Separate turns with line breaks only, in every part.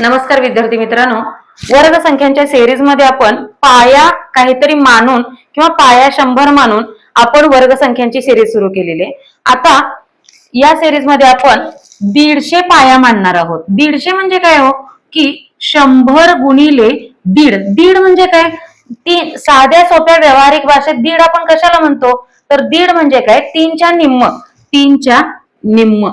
नमस्कार विद्यार्थी मित्रांनो. वर्ग संख्यांच्या सिरीजमध्ये आपण पाया काहीतरी मानून किंवा पाया शंभर मानून आपण वर्ग संख्यांची सिरीज सुरू केलेली आहे. आता या सिरीजमध्ये आपण दीडशे पाया मानणार आहोत. दीडशे म्हणजे काय हो? की शंभर गुणिले दीड. दीड म्हणजे काय? ती साध्या सोप्या व्यावहारिक भाषेत दीड आपण कशाला म्हणतो? तर दीड म्हणजे काय? तीनच्या निम्म. तीनच्या निम्म.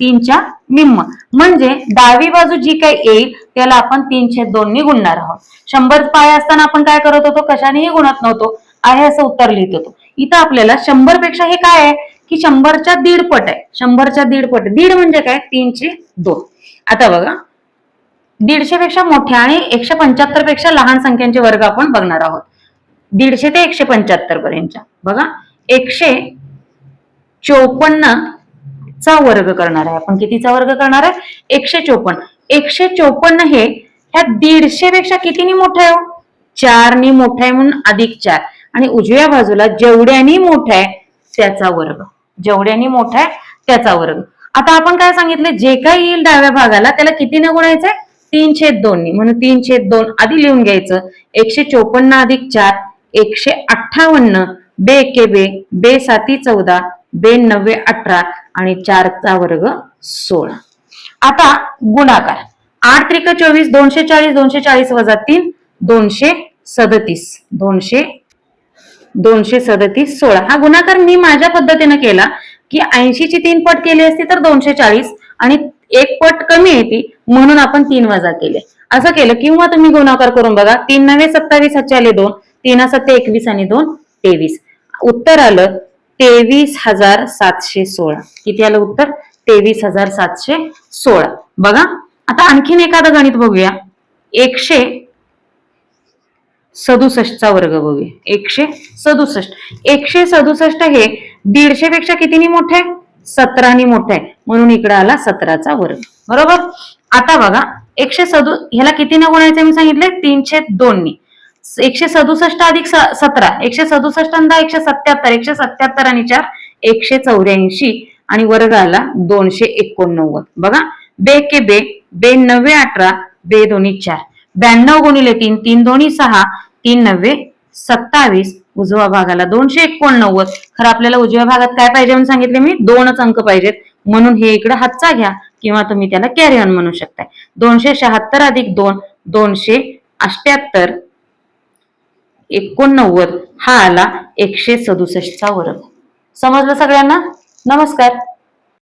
तीनच्या निम्म. म्हणजे डावी बाजू जी काही येईल त्याला आपण तीनशे दोननी गुणणार आहोत. शंभर पाय असताना आपण काय करत होतो? कशानेही गुणत नव्हतो. आहे असं उत्तर लिहित होतो. इथं आपल्याला शंभरपेक्षा हे काय आहे? की शंभरच्या दीड पट आहे. शंभरच्या दीड पट. दीड म्हणजे काय? तीनशे दोन. आता बघा. दीडशे पेक्षा मोठ्या आणि एकशे पंच्याहत्तरपेक्षा लहान संख्यांचे वर्ग आपण बघणार आहोत. दीडशे ते एकशे पंच्याहत्तर पर्यंतच्या. बघा. एकशे चोपन्न चा वर्ग करणार आहे. आपण कितीचा वर्ग करणार आहे? एकशे चोपन्न. एकशे चोपन्न हे ह्या दीडशे पेक्षा कितीनी मोठं आहे हो? चारनी मोठा आहे म्हणून अधिक चार. आणि उजव्या बाजूला जेवढ्यानी मोठा आहे त्याचा वर्ग. जेवढ्यानी मोठा आहे त्याचा वर्ग. आता आपण काय सांगितलं? जे काय येईल डाव्या भागाला त्याला कितीने गुणायचंय? तीन छेद दोन्ही म्हणून तीन छेद दोन आधी लिहून घ्यायचं. एकशे चोपन्न अधिक चार एकशे अठ्ठावन्न. बे एके बे बे साती चौदा बे नव्वे अठरा आणि चारचा वर्ग सोळा. आता गुणाकार. आठ त्रिक चोवीस दोनशे चाळीस दोनशे चाळीस वजा तीन दोनशे सदतीस. दोनशे दोनशे सदतीस सोळा. हा गुणाकार मी माझ्या पद्धतीने केला की ऐंशीची तीन पट केली असती तर दोनशे चाळीस आणि एक पट कमी येते म्हणून आपण तीन वजा केले. असं केलं किंवा तुम्ही गुणाकार करून बघा तीन नव्हे सत्तावीस आले दोन तीन सत्ते एकवीस आणि दोन तेवीस. उत्तर आलं तेवीस हजार सातशे सोळा. किती आलं उत्तर? तेवीस हजार सातशे सोळा. बघा आता आणखीन एखादं गणित बघूया. एकशे सदुसष्टचा वर्ग बघूया. एकशे सदुसष्ट. एकशे सदुसष्ट हे दीडशे पेक्षा कितीनी मोठे? आहे सतरानी मोठे. आहे म्हणून इकडे आला सतराचा वर्ग. बरोबर? आता बघा एकशे सदु ह्याला कितीने गुणायचं मी सांगितले तीनशे दोननी. एकशे सदुसष्ट अधिक स- सतरा. एकशे सदुसष्ट दहा एकशे सत्याहत्तर. एकशे सत्याहत्तर आणि चार एकशे चौऱ्याऐंशी. आणि वर्ग आला दोनशे एकोणनव्वद. बघा बे के बे बे नव्वे अठरा बे दोन्ही चार. ब्याण्णव गुणिले तीन तीन दोन्ही सहा तीन नव्वे सत्तावीस. उजव्या भागाला दोनशे एकोणनव्वद. खरं आपल्याला उजव्या भागात काय पाहिजे म्हणून सांगितले मी? दोनच अंक पाहिजेत. म्हणून हे इकडे हातचा घ्या किंवा तुम्ही त्याला कॅरी ऑन म्हणू शकताय. दोनशे शहात्तर अधिक दोन दोनशे अष्ट्याहत्तर एकोणनव्वद हा आला एकशे सदुसष्टचा वर्ग. समजलं सगळ्यांना? नमस्कार.